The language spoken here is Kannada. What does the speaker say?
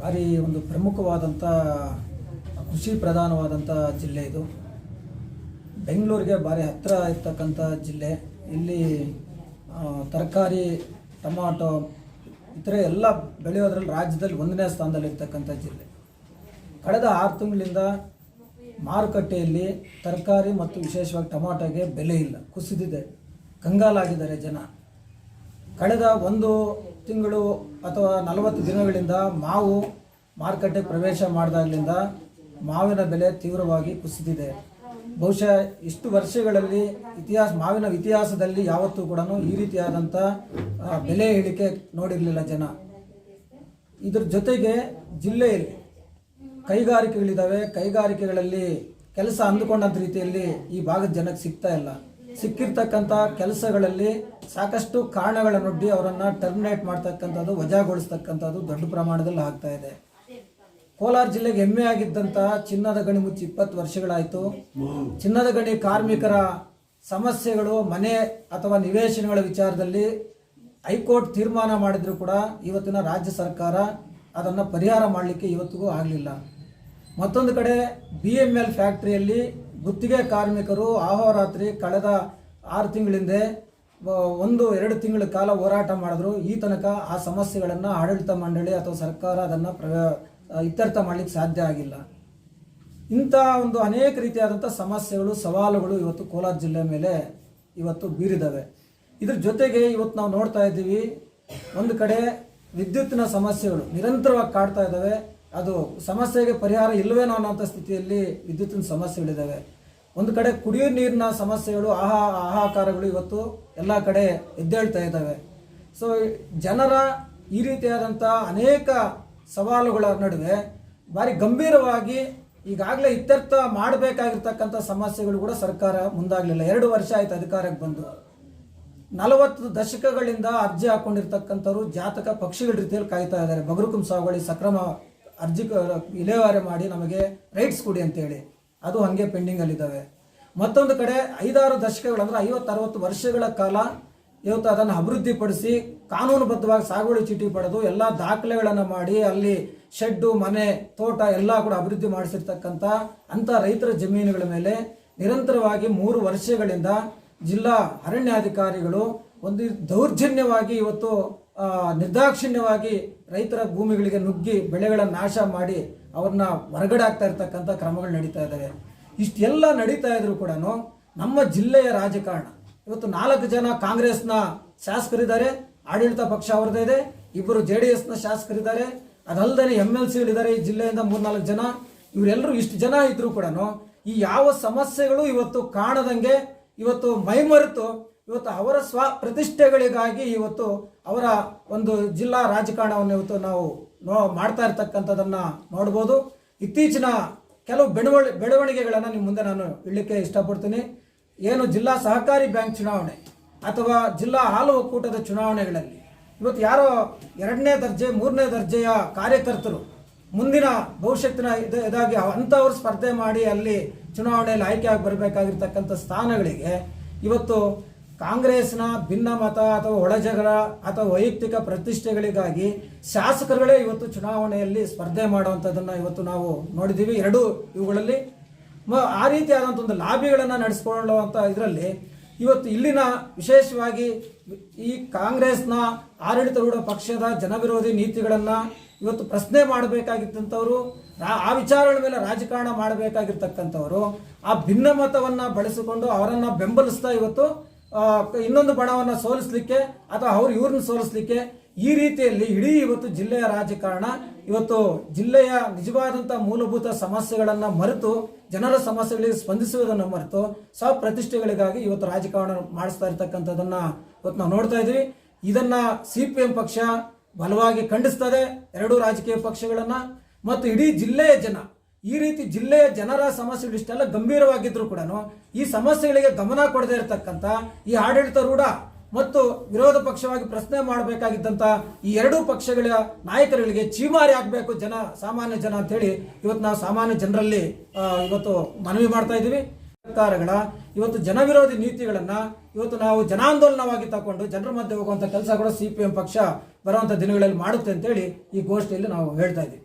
ಭಾರಿ ಒಂದು ಪ್ರಮುಖವಾದಂಥ ಕೃಷಿ ಪ್ರಧಾನವಾದಂಥ ಜಿಲ್ಲೆ ಇದು. ಬೆಂಗಳೂರಿಗೆ ಭಾರಿ ಹತ್ತಿರ ಇರ್ತಕ್ಕಂಥ ಜಿಲ್ಲೆ. ಇಲ್ಲಿ ತರಕಾರಿ, ಟೊಮಾಟೊ, ಇತರೆ ಎಲ್ಲ ಬೆಳೆಯೋದ್ರಲ್ಲಿ ರಾಜ್ಯದಲ್ಲಿ ಒಂದನೇ ಸ್ಥಾನದಲ್ಲಿ ಇರ್ತಕ್ಕಂಥ ಜಿಲ್ಲೆ. ಕಳೆದ ಆರು ತಿಂಗಳಿಂದ ಮಾರುಕಟ್ಟೆಯಲ್ಲಿ ತರಕಾರಿ ಮತ್ತು ವಿಶೇಷವಾಗಿ ಟೊಮಾಟೊಗೆ ಬೆಲೆ ಇಲ್ಲ. ಕುಸಿದಿದೆ. ಕಂಗಾಲಾಗಿದ್ದಾರೆ ಜನ. ಕಳೆದ ಒಂದು ತಿಂಗಳು ಅಥವಾ ನಲವತ್ತು ದಿನಗಳಿಂದ ಮಾವು ಮಾರುಕಟ್ಟೆ ಪ್ರವೇಶ ಮಾಡಿದಾಗಲಿಂದ ಮಾವಿನ ಬೆಲೆ ತೀವ್ರವಾಗಿ ಕುಸಿದಿದೆ. ಬಹುಶಃ ಇಷ್ಟು ವರ್ಷಗಳಲ್ಲಿ ಇತಿಹಾಸ, ಮಾವಿನ ಇತಿಹಾಸದಲ್ಲಿ ಯಾವತ್ತೂ ಕೂಡ ಈ ರೀತಿಯಾದಂಥ ಬೆಲೆ ಇಳಿಕೆ ನೋಡಿರಲಿಲ್ಲ ಜನ. ಇದ್ರ ಜೊತೆಗೆ ಜಿಲ್ಲೆಯಲ್ಲಿ ಕೈಗಾರಿಕೆಗಳಿದ್ದಾವೆ ಕೈಗಾರಿಕೆಗಳಲ್ಲಿ ಕೆಲಸ ಅಂದುಕೊಂಡಂಥ ರೀತಿಯಲ್ಲಿ ಈ ಭಾಗದ ಜನಕ್ಕೆ ಸಿಗ್ತಾ ಇಲ್ಲ. ಸಿಕ್ಕಿರ್ತಕ್ಕಂಥ ಕೆಲಸಗಳಲ್ಲಿ ಸಾಕಷ್ಟು ಕಾರಣಗಳನ್ನೊಡ್ಡಿ ಅವರನ್ನು ಟರ್ಮಿನೇಟ್ ಮಾಡ್ತಕ್ಕಂಥದ್ದು, ವಜಾಗೊಳಿಸ್ತಕ್ಕಂಥದ್ದು ದೊಡ್ಡ ಪ್ರಮಾಣದಲ್ಲಿ ಆಗ್ತಾ ಇದೆ. ಕೋಲಾರ ಜಿಲ್ಲೆಗೆ ಹೆಮ್ಮೆ ಆಗಿದ್ದಂಥ ಚಿನ್ನದ ಗಣಿ ಮುಚ್ಚಿ ಇಪ್ಪತ್ತು ವರ್ಷಗಳಾಯಿತು. ಚಿನ್ನದ ಗಣಿ ಕಾರ್ಮಿಕರ ಸಮಸ್ಯೆಗಳು, ಮನೆ ಅಥವಾ ನಿವೇಶನಗಳ ವಿಚಾರದಲ್ಲಿ ಹೈಕೋರ್ಟ್ ತೀರ್ಮಾನ ಮಾಡಿದರೂ ಕೂಡ ಇವತ್ತಿನ ರಾಜ್ಯ ಸರ್ಕಾರ ಅದನ್ನು ಪರಿಹಾರ ಮಾಡಲಿಕ್ಕೆ ಇವತ್ತಿಗೂ ಆಗಲಿಲ್ಲ. ಮತ್ತೊಂದು ಕಡೆ ಬಿ ಎಂ ಎಲ್ ಫ್ಯಾಕ್ಟ್ರಿಯಲ್ಲಿ ಗುತ್ತಿಗೆ ಕಾರ್ಮಿಕರು ಆಹೋರಾತ್ರಿ ಕಳೆದ ಆರು ತಿಂಗಳಿಂದ ಒಂದು, ಎರಡು ತಿಂಗಳ ಕಾಲ ಹೋರಾಟ ಮಾಡಿದ್ರು. ಈ ತನಕ ಆ ಸಮಸ್ಯೆಗಳನ್ನು ಆಡಳಿತ ಮಂಡಳಿ ಅಥವಾ ಸರ್ಕಾರ ಅದನ್ನು ಪ್ರ, ಇತ್ಯರ್ಥ ಮಾಡಲಿಕ್ಕೆ ಸಾಧ್ಯ ಆಗಿಲ್ಲ. ಇಂಥ ಒಂದು ಅನೇಕ ರೀತಿಯಾದಂಥ ಸಮಸ್ಯೆಗಳು, ಸವಾಲುಗಳು ಇವತ್ತು ಕೋಲಾರ ಜಿಲ್ಲೆ ಮೇಲೆ ಇವತ್ತು ಬೀರಿದವೆ. ಇದ್ರ ಜೊತೆಗೆ ಇವತ್ತು ನಾವು ನೋಡ್ತಾ ಇದ್ದೀವಿ, ಒಂದು ಕಡೆ ವಿದ್ಯುತ್ತಿನ ಸಮಸ್ಯೆಗಳು ನಿರಂತರವಾಗಿ ಕಾಡ್ತಾ ಇದ್ದಾವೆ. ಅದು ಸಮಸ್ಯೆಗೆ ಪರಿಹಾರ ಇಲ್ಲವೇನೋ ಅನ್ನೋಂಥ ಸ್ಥಿತಿಯಲ್ಲಿ ವಿದ್ಯುತ್ತಿನ ಸಮಸ್ಯೆಗಳಿದ್ದಾವೆ. ಒಂದು ಕಡೆ ಕುಡಿಯೋ ನೀರಿನ ಸಮಸ್ಯೆಗಳು, ಆಹಾ ಆಹಾಕಾರಗಳು ಇವತ್ತು ಎಲ್ಲ ಕಡೆ ಎದ್ದೇಳ್ತಾ ಇದ್ದಾವೆ. ಸೊ ಜನರ ಈ ರೀತಿಯಾದಂಥ ಅನೇಕ ಸವಾಲುಗಳ ನಡುವೆ ಭಾರಿ ಗಂಭೀರವಾಗಿ ಈಗಾಗಲೇ ಇತ್ಯರ್ಥ ಮಾಡಬೇಕಾಗಿರ್ತಕ್ಕಂಥ ಸಮಸ್ಯೆಗಳು ಕೂಡ ಸರ್ಕಾರ ಮುಂದಾಗಲಿಲ್ಲ. ಎರಡು ವರ್ಷ ಆಯಿತು ಅಧಿಕಾರಕ್ಕೆ ಬಂದು. ನಲವತ್ತು ದಶಕಗಳಿಂದ ಅರ್ಜಿ ಹಾಕೊಂಡಿರ್ತಕ್ಕಂಥವ್ರು ಜಾತಕ ಪಕ್ಷಿಗಳ ರೀತಿಯಲ್ಲಿ ಕಾಯ್ತಾ ಇದ್ದಾರೆ. ಬಗರುಕುಂ ಸಾಗುವಳಿ ಸಕ್ರಮ ಅರ್ಜಿ ವಿಲೇವಾರಿ ಮಾಡಿ ನಮಗೆ ರೈಟ್ಸ್ ಕೊಡಿ ಅಂತೇಳಿ. ಅದು ಹಾಗೆ ಪೆಂಡಿಂಗಲ್ಲಿದ್ದಾವೆ ಮತ್ತೊಂದು ಕಡೆ ಐದಾರು ದಶಕಗಳಂದ್ರೆ ಅಂದರೆ ಐವತ್ತು ಅರವತ್ತು ವರ್ಷಗಳ ಕಾಲ ಇವತ್ತು ಅದನ್ನು ಅಭಿವೃದ್ಧಿಪಡಿಸಿ ಕಾನೂನುಬದ್ಧವಾಗಿ ಸಾಗುವಳಿ ಚೀಟಿ ಪಡೆದು ಎಲ್ಲ ದಾಖಲೆಗಳನ್ನು ಮಾಡಿ ಅಲ್ಲಿ ಶೆಡ್ಡು, ಮನೆ, ತೋಟ ಎಲ್ಲ ಕೂಡ ಅಭಿವೃದ್ಧಿ ಮಾಡಿಸಿರ್ತಕ್ಕಂಥ ಅಂಥ ರೈತರ ಜಮೀನುಗಳ ಮೇಲೆ ನಿರಂತರವಾಗಿ ಮೂರು ವರ್ಷಗಳಿಂದ ಜಿಲ್ಲಾ ಅರಣ್ಯಾಧಿಕಾರಿಗಳು ಒಂದು ದೌರ್ಜನ್ಯವಾಗಿ ಇವತ್ತು ನಿರ್ದಾಕ್ಷಿಣ್ಯವಾಗಿ ರೈತರ ಭೂಮಿಗಳಿಗೆ ನುಗ್ಗಿ ಬೆಳೆಗಳ ನಾಶ ಮಾಡಿ ಅವ್ರನ್ನ ಹೊರಗಡೆ ಆಗ್ತಾ ಇರ್ತಕ್ಕಂಥ ಕ್ರಮಗಳು ನಡೀತಾ ಇದ್ದಾವೆ ಇಷ್ಟೆಲ್ಲ ನಡೀತಾ ಇದ್ರು ಕೂಡ ನಮ್ಮ ಜಿಲ್ಲೆಯ ರಾಜಕಾರಣ. ಇವತ್ತು ನಾಲ್ಕು ಜನ ಕಾಂಗ್ರೆಸ್ನ ಶಾಸಕರಿದ್ದಾರೆ, ಆಡಳಿತ ಪಕ್ಷ ಅವ್ರದ್ದೇ ಇದೆ, ಇಬ್ಬರು ಜೆ ಡಿ ಎಸ್ನ ಶಾಸಕರಿದ್ದಾರೆ ಅದಲ್ಲದೆ ಎಂ ಎಲ್ ಸಿಗಳಿದ್ದಾರೆ ಈ ಜಿಲ್ಲೆಯಿಂದ ಮೂರ್ನಾಲ್ಕು ಜನ. ಇವರೆಲ್ಲರೂ ಇಷ್ಟು ಜನ ಇದ್ರು ಕೂಡ ಈ ಯಾವ ಸಮಸ್ಯೆಗಳು ಇವತ್ತು ಕಾಣದಂಗೆ, ಇವತ್ತು ಮೈಮರೆತು ಇವತ್ತು ಅವರ ಸ್ವ ಪ್ರತಿಷ್ಠೆಗಳಿಗಾಗಿ ಇವತ್ತು ಅವರ ಒಂದು ಜಿಲ್ಲಾ ರಾಜಕಾರಣವನ್ನು ಇವತ್ತು ನಾವು ನೋ ಮಾಡ್ತಾ ಇರ್ತಕ್ಕಂಥದ್ದನ್ನು ನೋಡ್ಬೋದು. ಇತ್ತೀಚಿನ ಕೆಲವು ಬೆಳವಣಿ ಬೆಳವಣಿಗೆಗಳನ್ನು ನಿಮ್ಮ ಮುಂದೆ ನಾನು ಇಡಲಿಕ್ಕೆ ಇಷ್ಟಪಡ್ತೀನಿ. ಏನು ಜಿಲ್ಲಾ ಸಹಕಾರಿ ಬ್ಯಾಂಕ್ ಚುನಾವಣೆ ಅಥವಾ ಜಿಲ್ಲಾ ಹಾಲು ಒಕ್ಕೂಟದ ಚುನಾವಣೆಗಳಲ್ಲಿ ಇವತ್ತು ಯಾರೋ ಎರಡನೇ ದರ್ಜೆ, ಮೂರನೇ ದರ್ಜೆಯ ಕಾರ್ಯಕರ್ತರು ಮುಂದಿನ ಭವಿಷ್ಯತ್ತಿನ ಇದು, ಇದಾಗಿ ಅಂಥವ್ರು ಸ್ಪರ್ಧೆ ಮಾಡಿ ಅಲ್ಲಿ ಚುನಾವಣೆಯಲ್ಲಿ ಆಯ್ಕೆಯಾಗಿ ಬರಬೇಕಾಗಿರ್ತಕ್ಕಂಥ ಸ್ಥಾನಗಳಿಗೆ ಇವತ್ತು ಕಾಂಗ್ರೆಸ್ನ ಭಿನ್ನಮತ ಅಥವಾ ಒಳಜಗಳ ಅಥವಾ ವೈಯಕ್ತಿಕ ಪ್ರತಿಷ್ಠೆಗಳಿಗಾಗಿ ಶಾಸಕರುಗಳೇ ಇವತ್ತು ಚುನಾವಣೆಯಲ್ಲಿ ಸ್ಪರ್ಧೆ ಮಾಡುವಂಥದ್ದನ್ನು ಇವತ್ತು ನಾವು ನೋಡಿದ್ದೀವಿ. ಎರಡೂ ಇವುಗಳಲ್ಲಿ. ಆ ರೀತಿಯಾದಂಥ ಒಂದು ಲಾಬಿಗಳನ್ನು ನಡೆಸ್ಕೊಳ್ಳುವಂಥ ಇದರಲ್ಲಿ ಇವತ್ತು ಇಲ್ಲಿನ ವಿಶೇಷವಾಗಿ ಈ ಕಾಂಗ್ರೆಸ್ನ ಆಡಳಿತಾರೂಢ ಪಕ್ಷದ ಜನವಿರೋಧಿ ನೀತಿಗಳನ್ನು ಇವತ್ತು ಪ್ರಶ್ನೆ ಮಾಡಬೇಕಾಗಿದ್ದಂಥವ್ರು, ರಾ- ಆ ವಿಚಾರಗಳ ಮೇಲೆ ರಾಜಕಾರಣ ಮಾಡಬೇಕಾಗಿರ್ತಕ್ಕಂಥವ್ರು, ಆ ಭಿನ್ನಮತವನ್ನು ಬಳಸಿಕೊಂಡು ಅವರನ್ನು ಬೆಂಬಲಿಸ್ತಾ ಇವತ್ತು ಇನ್ನೊಂದು ಬಣವನ್ನು ಸೋಲಿಸಲಿಕ್ಕೆ ಅಥವಾ ಅವ್ರು ಇವ್ರನ್ನ ಸೋಲಿಸಲಿಕ್ಕೆ ಈ ರೀತಿಯಲ್ಲಿ ಇಡೀ ಇವತ್ತು ಜಿಲ್ಲೆಯ ರಾಜಕಾರಣ, ಇವತ್ತು ಜಿಲ್ಲೆಯ ನಿಜವಾದಂಥ ಮೂಲಭೂತ ಸಮಸ್ಯೆಗಳನ್ನು ಮರೆತು, ಜನರ ಸಮಸ್ಯೆಗಳಿಗೆ ಸ್ಪಂದಿಸುವುದನ್ನು ಮರೆತು ಸ್ವಪ್ರತಿಷ್ಠೆಗಳಿಗಾಗಿ ಇವತ್ತು ರಾಜಕಾರಣ ಮಾಡಿಸ್ತಾ ಇರ್ತಕ್ಕಂಥದ್ದನ್ನು ಇವತ್ತು ನಾವು ನೋಡ್ತಾ ಇದ್ದೀವಿ ಇದನ್ನ ಸಿ ಪಿ ಎಂ ಪಕ್ಷ ಬಲವಾಗಿ ಖಂಡಿಸ್ತದೆ. ಎರಡೂ ರಾಜಕೀಯ ಪಕ್ಷಗಳನ್ನ. ಮತ್ತು ಇಡೀ ಜಿಲ್ಲೆಯ ಜನ ಈ ರೀತಿ ಜಿಲ್ಲೆಯ ಜನರ ಸಮಸ್ಯೆಗಳು ಇಷ್ಟೆಲ್ಲ ಗಂಭೀರವಾಗಿದ್ರು ಕೂಡ ಈ ಸಮಸ್ಯೆಗಳಿಗೆ ಗಮನ ಕೊಡದೇ ಇರತಕ್ಕಂಥ ಈ ಆಡಳಿತಾರೂಢ ಮತ್ತು ವಿರೋಧ ಪಕ್ಷವಾಗಿ ಪ್ರಶ್ನೆ ಮಾಡಬೇಕಾಗಿದ್ದಂಥ ಈ ಎರಡೂ ಪಕ್ಷಗಳ ನಾಯಕರುಗಳಿಗೆ ಚೀಮಾರಿ ಆಗಬೇಕು ಜನ, ಸಾಮಾನ್ಯ ಜನ ಅಂತೇಳಿ ಇವತ್ತು ನಾವು ಸಾಮಾನ್ಯ ಜನರಲ್ಲಿ ಇವತ್ತು ಮನವಿ ಮಾಡ್ತಾ ಇದ್ದೀವಿ. ಸರ್ಕಾರಗಳ ಇವತ್ತು ಜನವಿರೋಧಿ ನೀತಿಗಳನ್ನ ಇವತ್ತು ನಾವು ಜನಾಂದೋಲನವಾಗಿ ತಗೊಂಡು ಜನರ ಮಧ್ಯೆ ಹೋಗುವಂಥ ಕೆಲಸ ಕೂಡ ಸಿ ಪಿ ಎಂ ಪಕ್ಷ ಬರುವಂತ ದಿನಗಳಲ್ಲಿ ಮಾಡುತ್ತೆ ಅಂತೇಳಿ ಈ ಗೋಷ್ಠಿಯಲ್ಲಿ ನಾವು ಹೇಳ್ತಾ ಇದ್ದೀವಿ.